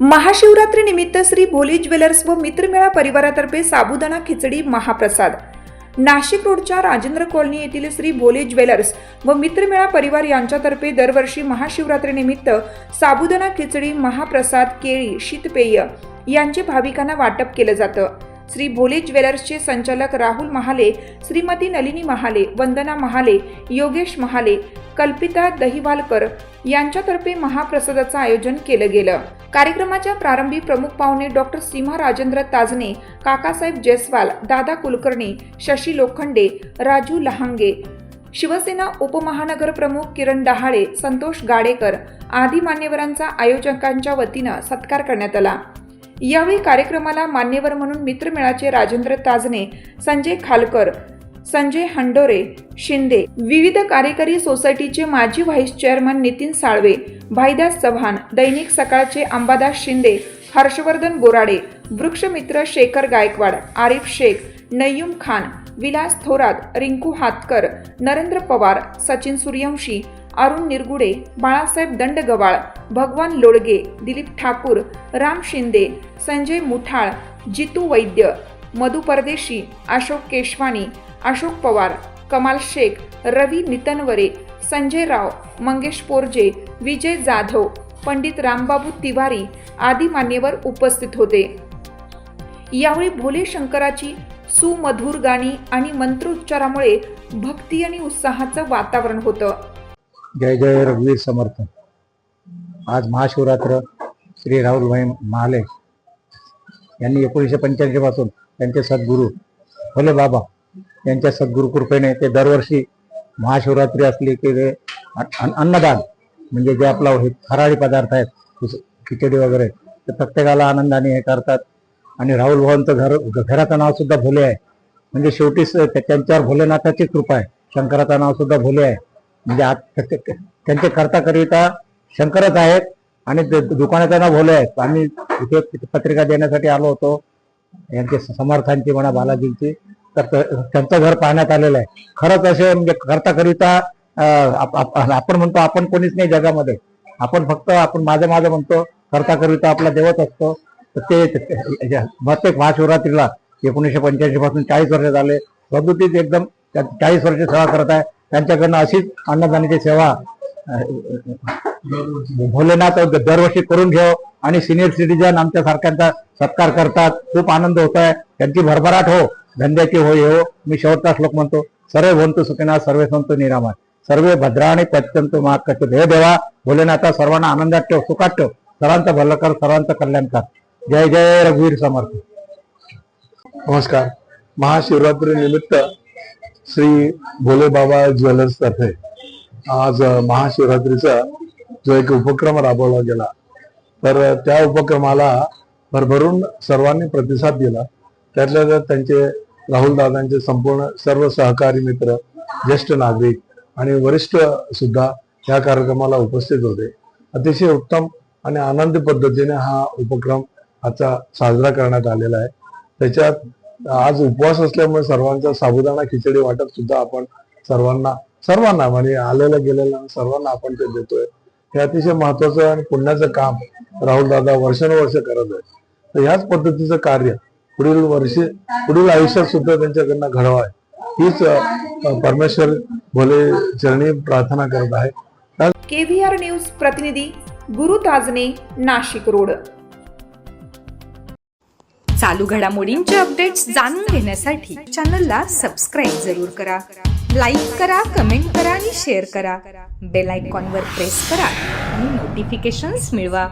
महाशिवरात्री निमित्त श्री भोली ज्वेलर्स व मित्रमेळा परिवारातर्फे साबुदाणा खिचडी महाप्रसाद. नाशिक रोडच्या राजेंद्र कॉलनी येथील श्री भोले ज्वेलर्स व मित्रमेळा परिवार यांच्यातर्फे दरवर्षी महाशिवरात्रीनिमित्त साबुदाणा खिचडी महाप्रसाद केळी शीतपेय यांचे भाविकांना वाटप केलं जातं. श्री भोले ज्वेलर्सचे संचालक राहुल महाले श्रीमती नलिनी महाले वंदना महाले योगेश महाले कल्पिता दहिवालकर यांच्यातर्फे महाप्रसादाचं आयोजन केलं गेलं. कार्यक्रमाच्या प्रारंभी प्रमुख पाहुणे डॉक्टर सीमा राजेंद्र ताजने काकासाहेब जयस्वाल दादा कुलकर्णी शशी लोखंडे राजू लहांगे शिवसेना उपमहानगर प्रमुख किरण डहाळे संतोष गाडेकर आदी मान्यवरांचा आयोजकांच्या वतीनं सत्कार करण्यात आला. यावेळी कार्यक्रमाला मान्यवर म्हणून मित्रमेळाचे राजेंद्र ताजने संजय खालकर संजय हंडोरे शिंदे विविध कार्यकारी सोसायटीचे माजी व्हाईस चेअरमन नितीन साळवे भाईदास चव्हाण दैनिक सकाळचे अंबादास शिंदे हर्षवर्धन बोराडे वृक्षमित्र शेखर गायकवाड आरिफ शेख नय्यूम खान विलास थोरात रिंकू हातकर नरेंद्र पवार सचिन सूर्यवंशी अरुण निरगुडे बाळासाहेब दंडगवाळ भगवान लोडगे दिलीप ठाकूर राम शिंदे संजय मुठाळ जितू वैद्य मधु परदेशी अशोक केशवाणी अशोक पवार कमाल शेख रवी नितनवरे संजय राव मंगेश पोरजे विजय जाधव पंडित रामबाबू तिवारी आदी मान्यवर उपस्थित होते. यावेळी भोले शंकराची सुमधुर गाणी आणि मंत्रोच्चारामुळे भक्ती आणि उत्साहाचं वातावरण होतं. जय जय रघुवीर समर्थ. आज महाशिवरात्र श्री राहुलभाई महाले. यांनी एकोणीसशे पंच्याऐंशी पासून त्यांचे सद्गुरू. भोले बाबा. यांच्या सद्गुरुकृपेने ते दरवर्षी महाशिवरात्री असली की ते अन्न- अन्नदान म्हणजे जे आपला हे फराळी पदार्थ आहेत खिचडी वगैरे ते प्रत्येकाला आनंदाने हे करतात. आणि राहुल भवनचं घर घराचं नाव सुद्धा भोले आहे. म्हणजे शेवटी त्यांच्यावर भोलेनाथाची कृपा आहे. शंकराचं नाव सुद्धा भोले आहे. म्हणजे आत- त्यांचे करता करिता शंकरच आहेत आणि ते दुकानाचं नाव भोले आहेत आम्ही इथे पत्रिका देण्यासाठी आलो होतो. यांचे समर्थांची म्हणा बालाजींची. तर त- त्यांचं घर पाहण्यात आलेलं आहे. खरंच असे म्हणजे करता करिता आपण म्हणतो आपण कोणीच नाही जगामध्ये. आपण फक्त आपण माझं माझं म्हणतो करता करिता आपला देवच असतो. तर ते प्रत्येक महाशिवरात्रीला एकोणीसशे पंच्याऐंशी पासून चाळीस वर्ष झाले. प्रभूतीच एकदम त्या चाळीस वर्ष सेवा करत आहे. त्यांच्याकडनं अशीच अन्नदानाची सेवा भोलेनाथ दरवर्षी करून घेव आणि सिनियर सिटीजन आमच्या सारख्यांचा सत्कार करतात. खूप आनंद होत आहे. त्यांची भरभराट हो. धंद्याची होय हो मी शेवटचा श्लोक म्हणतो सर्व भवंतु सुखिना सर्वे संतो निरामात सर्वे भद्राणी पत्यंत महाकच हे देवा भोलेनाथा सर्वांना आनंदात ठेव सुखात ठेव. सर्वांचं भलं कर सर्वांचं कल्याण कर. जय जय रघुवीर समर्थ. नमस्कार. महाशिवरात्री निमित्त श्री भोले बाबा ज्वेलर्स तर्फे आज महाशिवरात्रीचा जो एक उपक्रम राबवला गेला. तर त्या उपक्रमाला भरभरून सर्वांनी प्रतिसाद दिला. त्यातल्या त्यात त्यांचे राहुल दादांचे संपूर्ण सर्व सहकारी मित्र ज्येष्ठ नागरिक आणि वरिष्ठ सुद्धा या कार्यक्रमाला उपस्थित होते. अतिशय उत्तम आणि आनंदी पद्धतीने हा उपक्रम आजचा साजरा करण्यात आलेला आहे. त्याच्यात आज उपवास असल्यामुळे सर्वांचा साबुदाणा खिचडी वाटप सुद्धा आपण सर्वांना सर्वांना म्हणजे आलेल्या गेलेल्या सर्वांना आपण ते देतोय. हे अतिशय महत्वाचं आणि पुण्याचं काम राहुल दादा वर्षानुवर्ष करत आहेत. तर ह्याच पद्धतीचं कार्य पुढील वर्षी पुढील आयुष्यात सुद्धा त्यांच्याकडनं घडवाय हीच अं, परमेश्वर भोले चरणी प्रार्थना करत आहे. केव्हीआर न्यूज प्रतिनिधी गुरु ताजने नाशिक रोड. चालू घडामोडींचे अपडेट्स जाणून घेण्यासाठी चॅनलला सबस्क्राईब जरूर करा. लाईक करा कमेंट करा आणि शेअर करा. बेल आयकॉनवर प्रेस करा आणि नोटिफिकेशन्स मिळवा.